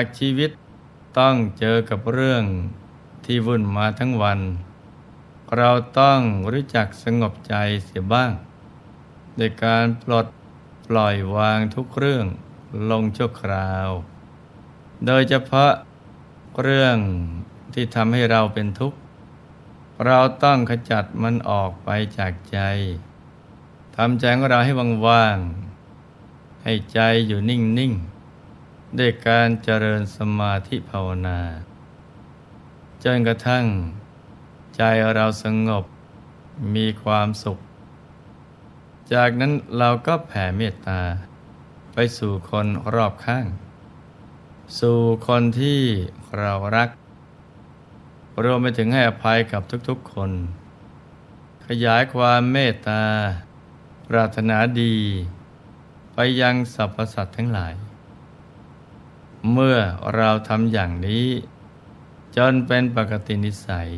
ากชีวิตต้องเจอกับเรื่องที่วุ่นมาทั้งวัน เราต้องรู้จักสงบใจเสียบ้างโดยการปลดปล่อยวางทุกเรื่องลงชั่วคราว โดยเฉพาะเรื่องที่ทำให้เราเป็นทุกข์ เราต้องขจัดมันออกไปจากใจทำใจของเราให้ว่างๆให้ใจอยู่นิ่งๆ ด้วยการเจริญสมาธิภาวนา จนกระทั่ง ใจเราสงบมีความสุข จากนั้นเราก็แผ่เมตตา ไปสู่คนรอบข้าง สู่คนที่เรารัก รวมไปถึงให้อภัยกับทุกๆคน ขยายความเมตตา ปรารถนาดี ไปยังสรรพสัตว์ทั้งหลาย เมื่อเราทำอย่างนี้ จนเป็นปกตินิสัย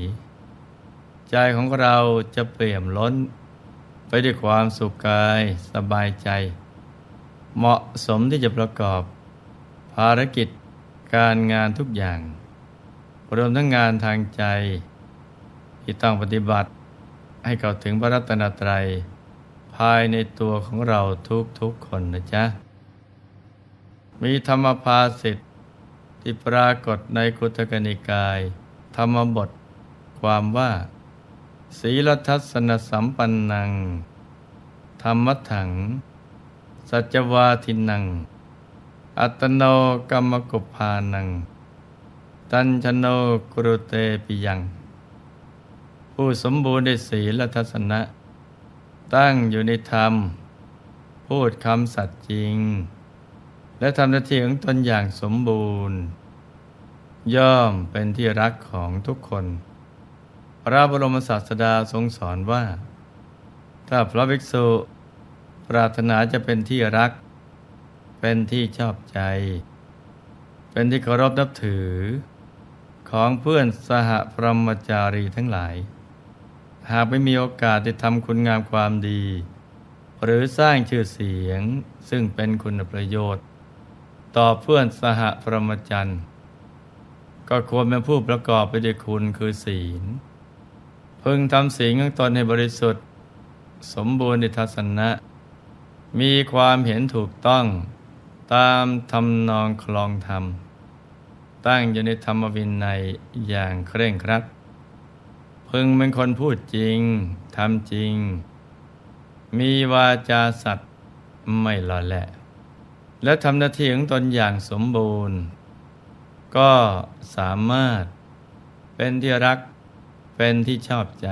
ใจของเราจะเปี่ยมล้น ไปด้วยความสุขกายสบายใจ เหมาะสมที่จะประกอบ ภารกิจการงานทุกอย่าง รวมทั้งงานทางใจ ที่ต้องปฏิบัติให้เข้าถึงพระรัตนตรัย ภายในตัวของเราทุกๆคนนะจ๊ะ มีธรรมภาสิทธิ์ที่ปรากฏในคุตกนิกาย ธรรมบท ความว่า ศีลทัศนสัมปันนัง ธรรมถัง สัจวาทินัง อัตโนกรรมกุปพานัง ตัญชโนกรุเตปิยัง ผู้สมบูรณ์ในศีลทัศนะ ตั้งอยู่ในธรรม พูดคำสัตย์จริง และทำหน้าที่ของตนอย่างสมบูรณ์ ย่อมเป็นที่รักของทุกคน พระบรมศาสดาทรงสอนว่า ถ้าพระภิกษุปรารถนาจะเป็นที่รัก เป็นที่ชอบใจ เป็นที่เคารพนับถือ ของเพื่อนสหพรหมจารีทั้งหลาย หากไม่มีโอกาสได้ทำคุณงามความดี หรือสร้างชื่อเสียงซึ่งเป็นคุณประโยชน์ ต่อเพื่อนสหพรหมจรรย์ ก็ควรเป็นผู้ประกอบไปด้วยคุณคือศีล พึงทำศีลของตนให้บริสุทธิ์ สมบูรณ์ในทัศนะ มีความเห็นถูกต้องตามทำนองคลองธรรม ตั้งอยู่ในธรรมวินัยอย่างเคร่งครัด พึงเป็นคนพูดจริงทำจริง มีวาจาสัตย์ไม่หล่อแหละ และทำหน้าที่ของตนอย่างสมบูรณ์ ก็สามารถเป็นที่รัก เป็นที่ชอบใจ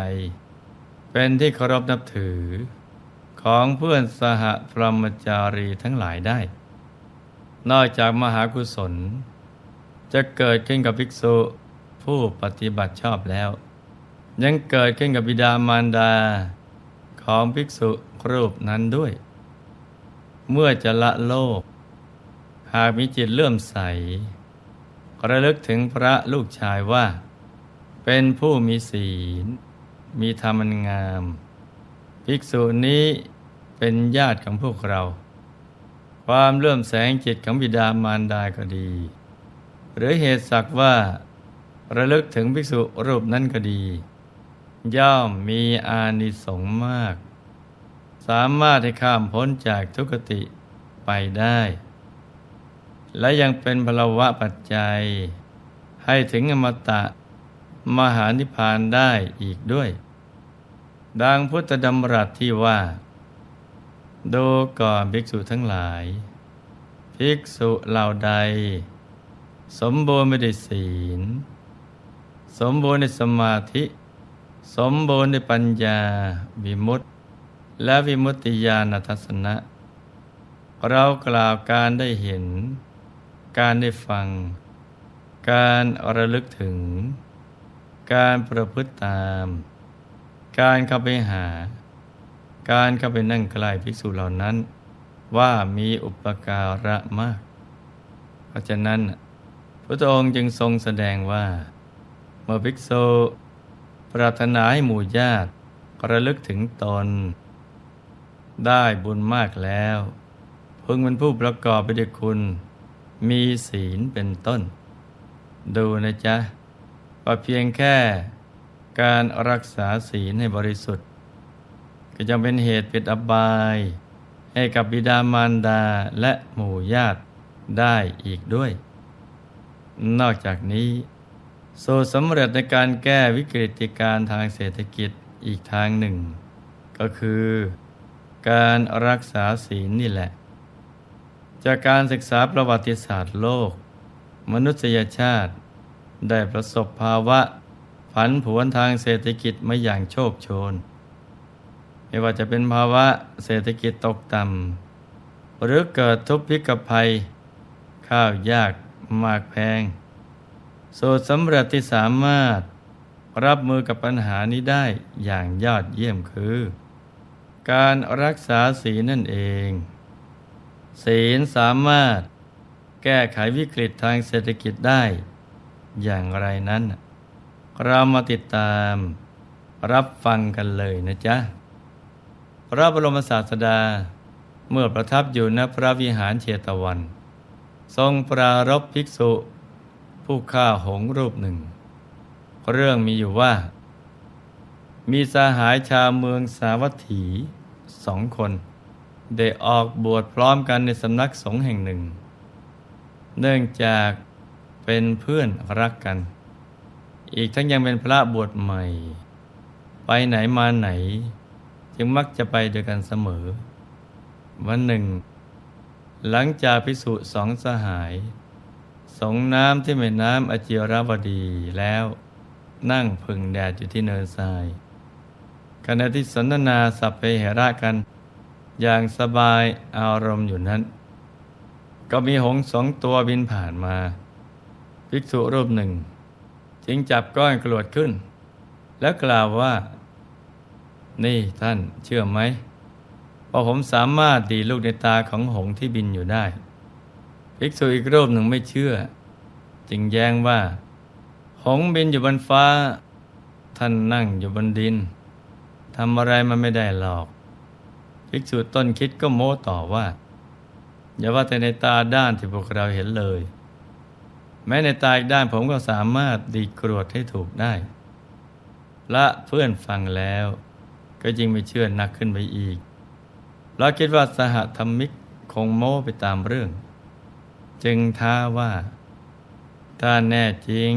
เป็นที่เคารพนับถือ ของเพื่อนสหพรหมจารีทั้งหลายได้ นอกจากมหากุศล จะเกิดขึ้นกับภิกษุผู้ปฏิบัติชอบแล้ว ยังเกิดขึ้นกับบิดามารดาของภิกษุรูปนั้นด้วย เมื่อจะละโลก หากมีจิตเลื่อมใส ระลึกถึงพระลูกชายว่า เป็นผู้มีศีล มีธรรมงาม ภิกษุนี้เป็นญาติของพวกเรา ความเลื่อมแสงจิตของบิดามารดาก็ดี หรือเหตุสักว่า ระลึกถึงภิกษุรูปนั้นก็ดี ย่อมมีอานิสงส์มาก สามารถให้ข้ามพ้นจากทุกติไปได้ และยังเป็นพลวะปัจจัย ให้ถึงอมตะมหานิพพานได้อีกด้วย ดังพุทธดำรัสที่ว่าดูก่อนภิกษุทั้งหลาย ภิกษุเหล่าใด สมบูรณ์ไม่ได้ศีล สมบูรณ์ในสมาธิ สมบูรณ์ในปัญญา วิมุตติ และวิมุตติญาณทัศนะ เรากล่าวการได้เห็น การได้ฟัง การระลึกถึง การประพฤติตาม การเข้าไปหา การเข้าไปนั่งใกล้ภิกษุเหล่านั้น ว่ามีอุปการะมาก เพราะฉะนั้นพระองค์จึงทรงแสดงว่า เมื่อภิกษุปรารถนาให้หมู่ญาติระลึกถึงตน ได้บุญมากแล้ว พึงเป็นผู้ประกอบไปด้วยคุณ มีศีลเป็นต้น ดูนะจ๊ะว่าเพียงแค่การรักษาศีลให้บริสุทธิ์ ก็จะเป็นเหตุปิดอบาย ให้กับบิดามารดาและหมู่ญาติได้อีกด้วย นอกจากนี้สูตรสำเร็จในการแก้วิกฤติการทางเศรษฐกิจอีกทางหนึ่ง ก็คือ การรักษาศีลนี่แหละ จากการศึกษาประวัติศาสตร์โลก มนุษยชาติ ได้ประสบภาวะ ผันผวนทางเศรษฐกิจมาอย่างโชคโชน ไม่ว่าจะเป็นภาวะเศรษฐกิจตกต่ำหรือเกิดทุพพิกภัย ข้าวยากมากแพง สูตรสำเร็จที่สามารถรับมือกับปัญหานี้ได้อย่างยอดเยี่ยมคือ การรักษาศีลนั่นเอง ศีลสามารถแก้ไขวิกฤตทางเศรษฐกิจได้ อย่างไรนั้น เรามาติดตามรับฟังกันเลยนะจ๊ะ พระบรมศาสดาเมื่อประทับอยู่ณพระวิหารเชตวัน ทรงปรารบภิกษุ ผู้ฆ่าหงรูปหนึ่ง เรื่องมีอยู่ว่า มีสหายชาวเมืองสาวัตถีสองคน ได้ออกบวชพร้อมกันในสำนักสงฆ์แห่งหนึ่ง เนื่องจากเป็นเพื่อนรักกัน อีกทั้งยังเป็นพระบวชใหม่ ไปไหนมาไหน จึงมักจะไปด้วยกันเสมอ วันหนึ่ง หลังจากพิสุสองสหาย สงน้ำที่แม่น้ำอจิรวดีแล้วนั่งพึ่งแดดอยู่ที่เนินทรายขณะที่สนทนาสัพเพเหระกัน อย่างสบายอารมณ์อยู่นั้น ก็มีหงสองตัวบินผ่านมา ภิกษุรูปหนึ่ง จึงจับก้อนกรวดขึ้น แล้วกล่าวว่า นี่ท่านเชื่อไหมว่าผมสามารถดีลูกในตาของหงที่บินอยู่ได้ ภิกษุอีกรูปหนึ่งไม่เชื่อ จึงแย้งว่า หงบินอยู่บนฟ้า ท่านนั่งอยู่บนดินทำอะไรมันไม่ได้หรอก ภิกษุต้นคิดก็โม้ต่อว่า อย่าว่าแต่ในตาด้านที่พวกเราเห็นเลย แม้ในตาอีกด้านผมก็สามารถดีกรวดให้ถูกได้ละเพื่อนฟังแล้ว ก็ยิ่งไม่เชื่อนักขึ้นไปอีกเราคิดว่าสหธรรมิกคงโม้ไปตามเรื่อง จึงท้าว่า ถ้าแน่จริง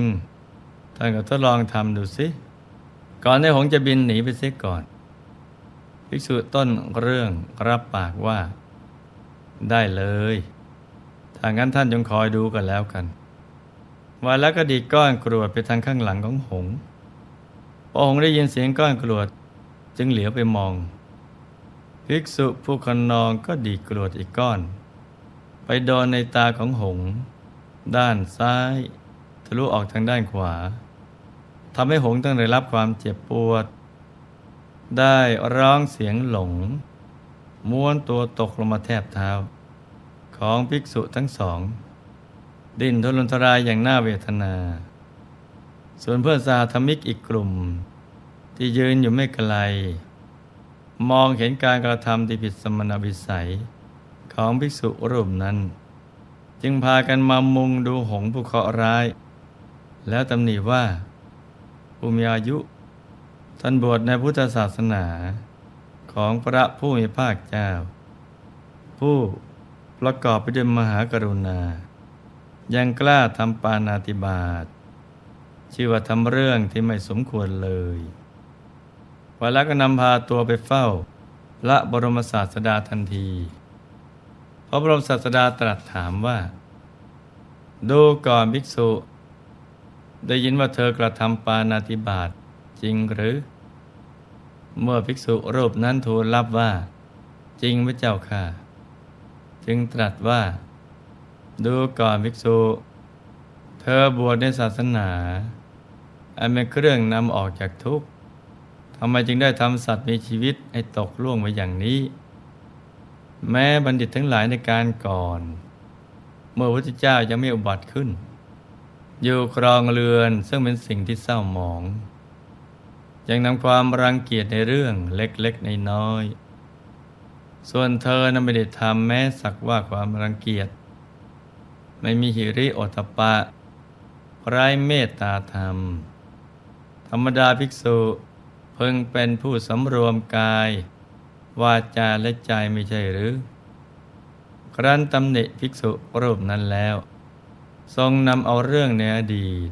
ท่านก็ทดลองทำดูสิ ก่อนที่หงจะบินหนีไปเสียก่อน ภิกษุต้นเรื่องรับปากว่า ได้เลย ถ้างั้นท่านจงคอยดูกันแล้วกันว่าแล้วก็ดีก้อนกรวดไปทางข้างหลังของหงพอหงได้ยินเสียงก้อนกรวด จึงเหลียวไปมอง ภิกษุผู้คนนองก็ดีกรวดอีกก้อน ไปโดนในตาของหง ด้านซ้ายทะลุออกทางด้านขวาทำให้หงต้องได้รับความเจ็บปวด ได้ร้องเสียงหลง ม้วนตัวตกลงมาแทบเท้า ของภิกษุทั้งสอง ดิ้นทุรนทรายอย่างน่าเวทนา ส่วนเพื่อนสาธมิกอีกกลุ่ม ที่ยืนอยู่ไม่ไกล มองเห็นการกระทำที่ผิดสมณวิสัย ของภิกษุรูปนั้น จึงพากันมามุงดูหงผู้เคราะห์ร้าย แล้วตำหนิว่าผู้มีอายุ ท่านบวชในพุทธศาสนาของพระผู้มีภาคเจ้า ผู้ประกอบไปด้วยมหากรุณา ยังกล้าทำปานาติบาตชื่อว่าทำเรื่องที่ไม่สมควรเลยวันแล้วก็นำพาตัวไปเฝ้าละบรมศาสดาทันที พระบรมศาสดาตรัสถามว่า ดูก่อนภิกษุ ได้ยินว่าเธอกระทำปานาติบาตจริงหรือ เมื่อภิกษุรูปนั้นทูลรับว่า จริงพระเจ้าค่ะ จึงตรัสว่า ดูก่อนภิกษุ เธอบวชในศาสนาอันเป็นเครื่องนำออกจากทุกข์ทำไมจึงได้ทำสัตว์มีชีวิตให้ตกล่วงไปอย่างนี้ แม้บัณฑิตทั้งหลายในการก่อน เมื่อพระพุทธเจ้ายังไม่อุบัติขึ้น อยู่ครองเรือนซึ่งเป็นสิ่งที่เศร้าหมอง ยังนำความรังเกียจในเรื่องเล็กๆในน้อย ส่วนเธอนั้นไม่ได้ทำแม้สักว่าความรังเกียจ ไม่มีหิริโอตปะไร้เมตตาธรรม ธรรมดาภิกษุเพึงเป็นผู้สำรวมกาย วาจาและใจไม่ใช่หรือ ครั้นตำหนิภิกษุรูปนั้นแล้ว ทรงนำเอาเรื่องในอดีต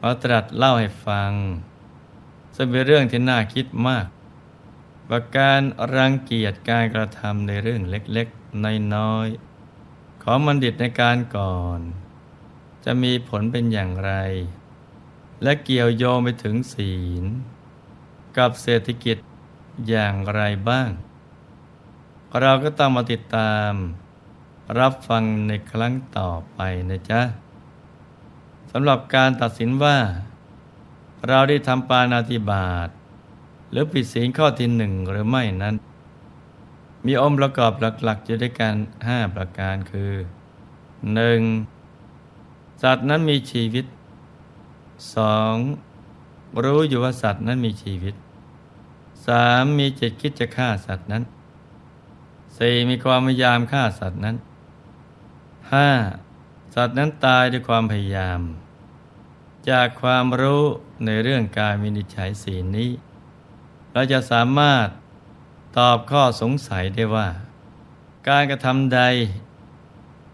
มาตรัสเล่าให้ฟัง ซึ่งเป็นเรื่องที่น่าคิดมากว่าการรังเกียจการกระทำในเรื่องเล็กๆในน้อยๆ ของบัณฑิตในการก่อน จะมีผลเป็นอย่างไร และเกี่ยวโยงไปถึงศีล กับเศรษฐกิจอย่างไรบ้าง เราก็ต้องมาติดตาม รับฟังในครั้งต่อไปนะจ๊ะสำหรับการตัดสินว่า เราได้ทำปานาติบาตหรือผิดศีลข้อที่หนึ่งหรือไม่นั้น มีองค์ประกอบหลักๆอยู่ด้วยกันห้าประการคือ 1. สัตว์นั้นมีชีวิต 2. รู้อยู่ว่าสัตว์นั้นมีชีวิต 3. มีจิตคิดจะฆ่าสัตว์นั้น 4. มีความพยายามฆ่าสัตว์นั้น 5. สัตว์นั้นตายด้วยความพยายาม จากความรู้ในเรื่องการวินิจฉัยสีลนี้ เราจะสามารถตอบข้อสงสัยได้ว่า การกระทำใด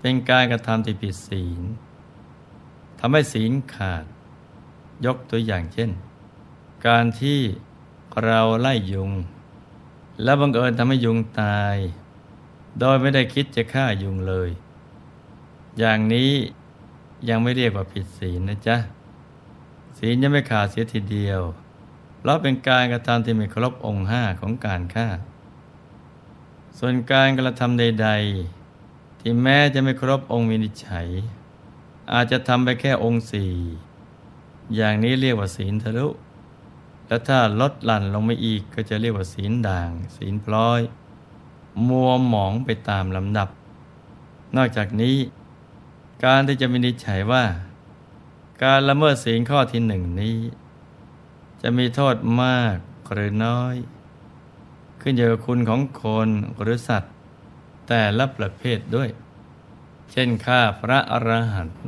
เป็นการกระทำที่ผิดศีลทำให้ศีลขาด ยกตัวอย่างเช่น การที่เราไล่ยุง แล้วบังเอิญทำให้ยุงตาย โดยไม่ได้คิดจะฆ่ายุงเลย อย่างนี้ยังไม่เรียกว่าผิดศีลนะจ๊ะ ศีลยังไม่ขาดเสียทีเดียวเราเป็นการกระทำที่ไม่เคารพองค์ห้าของการฆ่า ส่วนการกระทำใด ๆ ที่แม้จะไม่เคารพองค์วินิจฉัย อาจจะทำไปแค่องค์สี่อย่างนี้เรียกว่าศีลทะลุ และถ้าลดหลั่นลงมาอีกก็จะเรียกว่าศีลด่าง ศีลพลอย มัวหมองไปตามลำดับ นอกจากนี้ การที่จะวินิจฉัยว่า การละเมิดศีลข้อที่หนึ่งนี้ จะมีโทษมากหรือน้อย ขึ้นอยู่กับคุณของคนหรือสัตว์ แต่ละประเภทด้วย เช่นฆ่าพระอรหันต์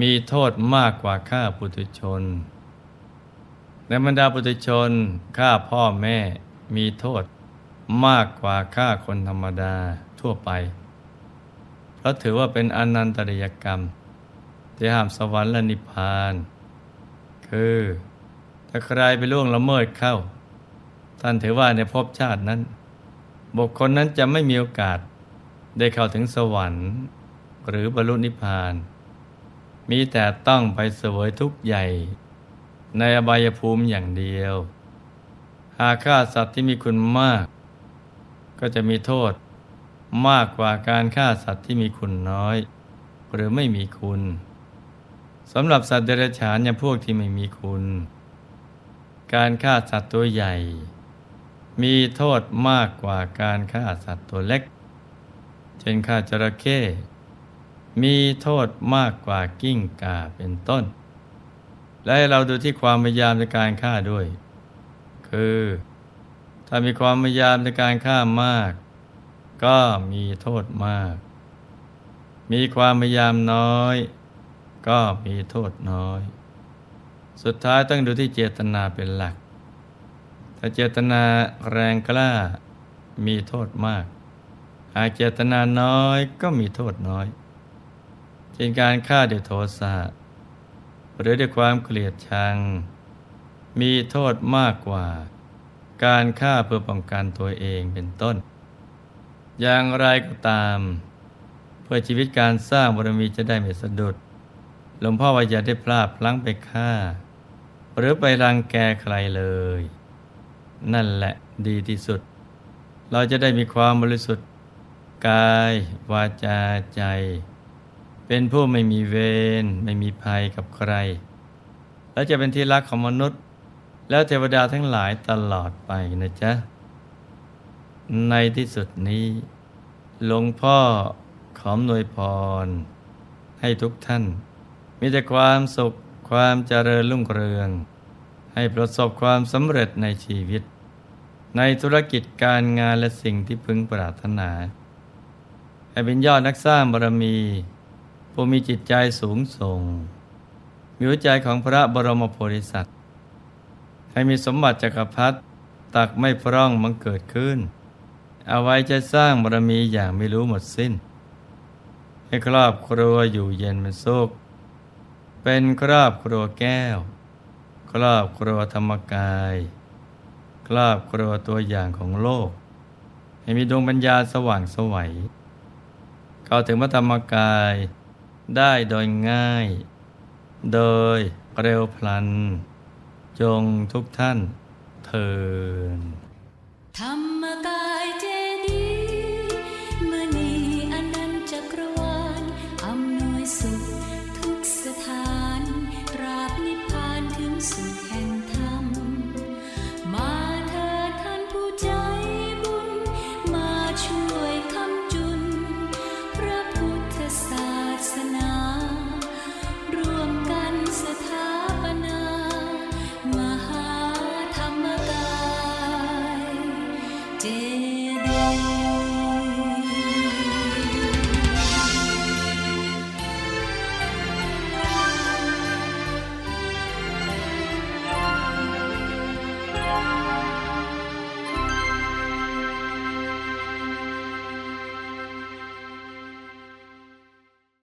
มีโทษมากกว่าฆ่าปุถุชนในบรรดาปุถุชนฆ่าพ่อแม่มีโทษมากกว่าฆ่าคนธรรมดาทั่วไป เพราะถือว่าเป็นอนันตริยกรรม ที่ห้ามสวรรค์และนิพพาน คือถ้าใครไปล่วงละเมิดเข้า ท่านถือว่าในภพชาตินั้น บุคคลนั้นจะไม่มีโอกาสได้เข้าถึงสวรรค์ หรือบรรลุนิพพาน มีแต่ต้องไปเสวยทุกข์ใหญ่ ในอบายภูมิอย่างเดียว หากฆ่าสัตว์ที่มีคุณมาก ก็จะมีโทษมากกว่าการฆ่าสัตว์ที่มีคุณน้อย หรือไม่มีคุณ สำหรับสัตว์เดรัจฉานอย่างพวกที่ไม่มีคุณ การฆ่าสัตว์ตัวใหญ่ มีโทษมากกว่าการฆ่าสัตว์ตัวเล็ก เช่นฆ่าจระเข้มีโทษมากกว่ากิ้งก่าเป็นต้น และให้เราดูที่ความพยายามในการฆ่าด้วย คือ ถ้ามีความพยายามในการฆ่ามาก ก็มีโทษมาก มีความพยายามน้อย ก็มีโทษน้อย สุดท้ายต้องดูที่เจตนาเป็นหลัก ถ้าเจตนาแรงกล้ามีโทษมาก หากเจตนาน้อยก็มีโทษน้อยเช่นการฆ่าด้วยโทสะหรือด้วยความเกลียดชัง มีโทษมากกว่า การฆ่าเพื่อป้องกันตัวเองเป็นต้น อย่างไรก็ตาม เพื่อชีวิตการสร้างบารมีจะได้ไม่สะดุด หลวงพ่อว่าอย่าได้พลาดพลั้งไปฆ่า หรือไปรังแกใครเลย นั่นแหละดีที่สุด เราจะได้มีความบริสุทธิ์ กาย วาจาใจ เป็นผู้ไม่มีเวรไม่มีภัยกับใคร และจะเป็นที่รักของมนุษย์ แล้วเทวดาทั้งหลายตลอดไปนะจ๊ะ ในที่สุดนี้หลวงพ่อขอมนวยพร ให้ทุกท่าน มีแต่ความสุขความเจริญรุ่งเรือง ให้ประสบความสำเร็จในชีวิต ในธุรกิจการงานและสิ่งที่พึงปรารถนา ให้เป็นยอดนักสร้างบารมี ผู้มีจิตใจสูงส่ง มีหัวใจของพระบรมโพธิสัตว์ ให้มีสมบัติจักรพรรดิตักไม่พร่องมังเกิดขึ้น เอาไว้จะสร้างบารมีอย่างไม่รู้หมดสิ้น ให้ครอบครัวอยู่เย็นเป็นสุข เป็นครอบครัวแก้ว ครอบครัวธรรมกาย ครอบครัวตัวอย่างของโลก ให้มีดวงปัญญาสว่างสวัยเข้าถึงพระธรรมกายได้โดยง่าย โดยเร็วพลัน จงทุกท่านเทินธรรมกาย